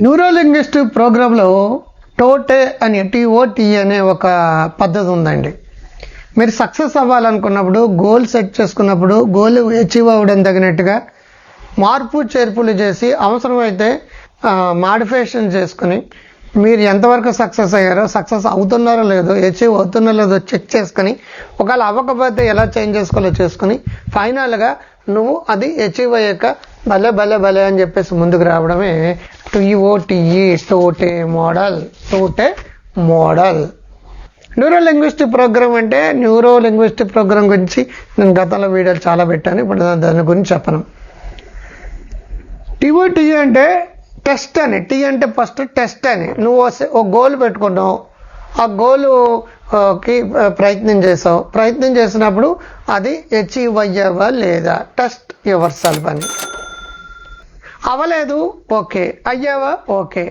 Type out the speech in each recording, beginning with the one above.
న్యూరోలింగ్విస్ట్ ప్రోగ్రాంలో టోటే అని టీఓటీ అనే ఒక పద్ధతి ఉందండి. మీరు సక్సెస్ అవ్వాలనుకున్నప్పుడు గోల్ సెట్ చేసుకున్నప్పుడు గోల్ అచీవ్ అవ్వడం తగినట్టుగా మార్పు చేర్పులు చేసి అవసరమైతే మాడిఫికేషన్ చేసుకుని మీరు ఎంతవరకు సక్సెస్ అయ్యారో సక్సెస్ అవుతున్నారో లేదో అచీవ్ అవుతున్నారో లేదో చెక్ చేసుకుని ఒకవేళ అవ్వకపోతే ఎలా చేంజ్ చేసుకోవాలో చేసుకుని ఫైనల్గా నువ్వు అది అచీవ్ అయ్యాక భలే భలే భలే అని చెప్పేసి ముందుకు రావడమే TOTE TOTE model TOTE model neuro linguistic programme అంటే న్యూరో లింగ్విస్టిక్ ప్రోగ్రామ్ గురించి నేను గతంలో వీడియోలు చాలా పెట్టాను ఇప్పుడు దాని గురించి చెప్పను. టీఓటీ అంటే టెస్ట్ అని. టీ అంటే ఫస్ట్ టెస్ట్ అని. నువ్వు ఒక- ఒక గోల్ పెట్టుకున్నావు. ఆ గోలుకి ప్రయత్నం చేసావు. ప్రయత్నం చేసినప్పుడు అది అచీవ్ అయ్యావా లేదా? టెస్ట్ యువర్ సెల్ఫ్ అని. అవలేదు ఓకే. అయ్యావా? ఓకే.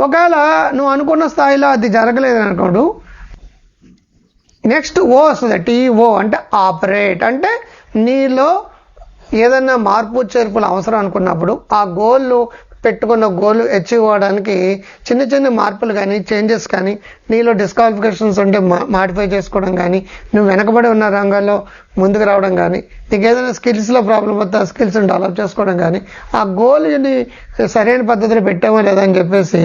ఒకవేళ నువ్వు అనుకున్న స్థాయిలో అది జరగలేదు అనుకోడు. నెక్స్ట్ ఓ వస్తుంది టీఓ అంటే ఆపరేట్. అంటే నీలో ఏదైనా మార్పు చేర్పులు అవసరం అనుకున్నప్పుడు ఆ గోల్ పెట్టుకున్న గోల్ అచీవ్ అవ్వడానికి చిన్న చిన్న మార్పులు కానీ చేంజెస్ కానీ నీలో డిస్క్వాలిఫికేషన్స్ ఉంటే మాడిఫై చేసుకోవడం కానీ నువ్వు వెనకబడి ఉన్న రంగాల్లో ముందుకు రావడం కానీ నీకు ఏదైనా స్కిల్స్లో ప్రాబ్లం వస్తే ఆ స్కిల్స్ని డెవలప్ చేసుకోవడం కానీ ఆ గోల్ని సరైన పద్ధతిలో పెట్టామో లేదా అని చెప్పేసి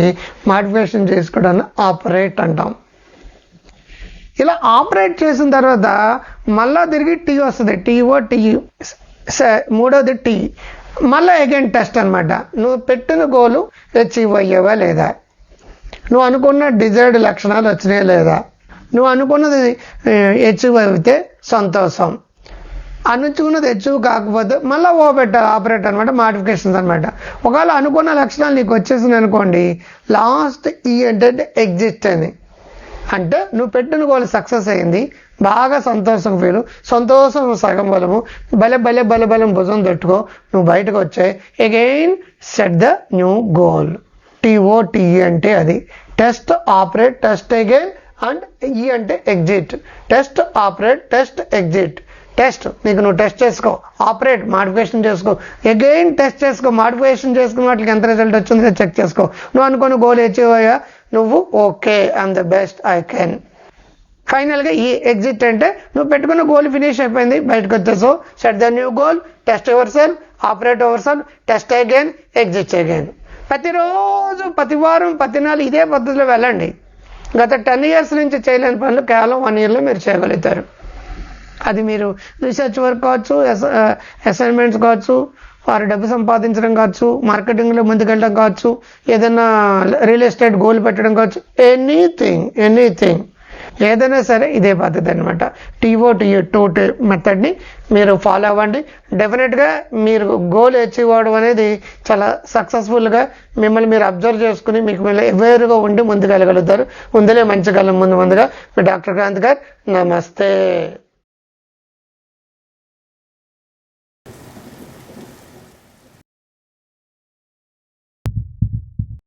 మాడిఫికేషన్ చేసుకోవడాన్ని ఆపరేట్ అంటాం. ఇలా ఆపరేట్ చేసిన తర్వాత మళ్ళా తిరిగి టీ వస్తుంది. టీఓ టీ మూడోది టీ మళ్ళీ అగైన్ టెస్ట్ అనమాట నువ్వు పెట్టిన గోలు అచీవ్ అయ్యేవా లేదా? నువ్వు అనుకున్న డిజైర్డ్ లక్షణాలు వచ్చినాయా లేదా? నువ్వు అనుకున్నది అచీవ్ అయితే సంతోషం. అనుకున్నది అచీవ్ కాకపోతే మళ్ళీ ఓ పెట్టాలి ఆపరేట్ అనమాట మాడిఫికేషన్స్ అనమాట ఒకవేళ అనుకున్న లక్షణాలు నీకు వచ్చేసింది అనుకోండి లాస్ట్ ఈ ఏంటంటే ఎగ్జిస్ట్ అని. అంటే నువ్వు పెట్టిన గోల్ సక్సెస్ అయింది బాగా సంతోషం ఫీలు సంతోషం సగం బలము. భలే బలె బలె బలం భుజం తట్టుకో. నువ్వు బయటకు వచ్చాయి again set the new goal T O T అంటే అది. Test operate test again and ఈ అంటే exit test operate test exit test నీకు నువ్వు టెస్ట్ చేసుకో. ఆపరేట్ మాడిఫికేషన్ చేసుకో. అగైన్ టెస్ట్ చేసుకో. మాడిఫికేషన్ చేసుకున్న వాటికి ఎంత రిజల్ట్ వచ్చిందో చెక్ చేసుకో. నువ్వు అనుకున్న గోల్ అచీవ్ అయ్యా. నువ్వు okay aim the best I can ఫైనల్గా ఈ ఎగ్జిట్ అంటే నువ్వు పెట్టుకున్న గోల్ ఫినిష్ అయిపోయింది బయటకు వచ్చేసావు set the new goal test over sell operate over sell test again exit again ప్రతిరోజు ప్రతి వారం ప్రతి నెల ఇదే పద్ధతిలో వెళ్ళండి. గత టెన్ ఇయర్స్ నుంచి చేయలేని పనులు కేవలం వన్ ఇయర్లో మీరు చేయగలుగుతారు. అది మీరు రీసెర్చ్ వర్క్ కావచ్చు అసైన్మెంట్స్ uh, కావచ్చు వారు డబ్బు సంపాదించడం కావచ్చు మార్కెటింగ్లో ముందుకెళ్ళడం కావచ్చు ఏదైనా రియల్ ఎస్టేట్ గోల్ పెట్టడం కావచ్చు ఎనీథింగ్ ఎనీథింగ్. ఏదైనా సరే ఇదే పద్ధతి అనమాట టీఓ టీ మెథడ్ని మీరు ఫాలో అవ్వండి. డెఫినెట్గా మీరు గోల్ అచీవ్ అవ్వడం అనేది చాలా సక్సెస్ఫుల్గా మిమ్మల్ని మీరు అబ్జర్వ్ చేసుకుని మీకు మిమ్మల్ని అవేర్గా ఉండి ముందుకెళ్ళగలుగుతారు. ముందులే మంచి కాలం ముందు ముందుగా. మీ డాక్టర్ క్రాంత్ గారు నమస్తే.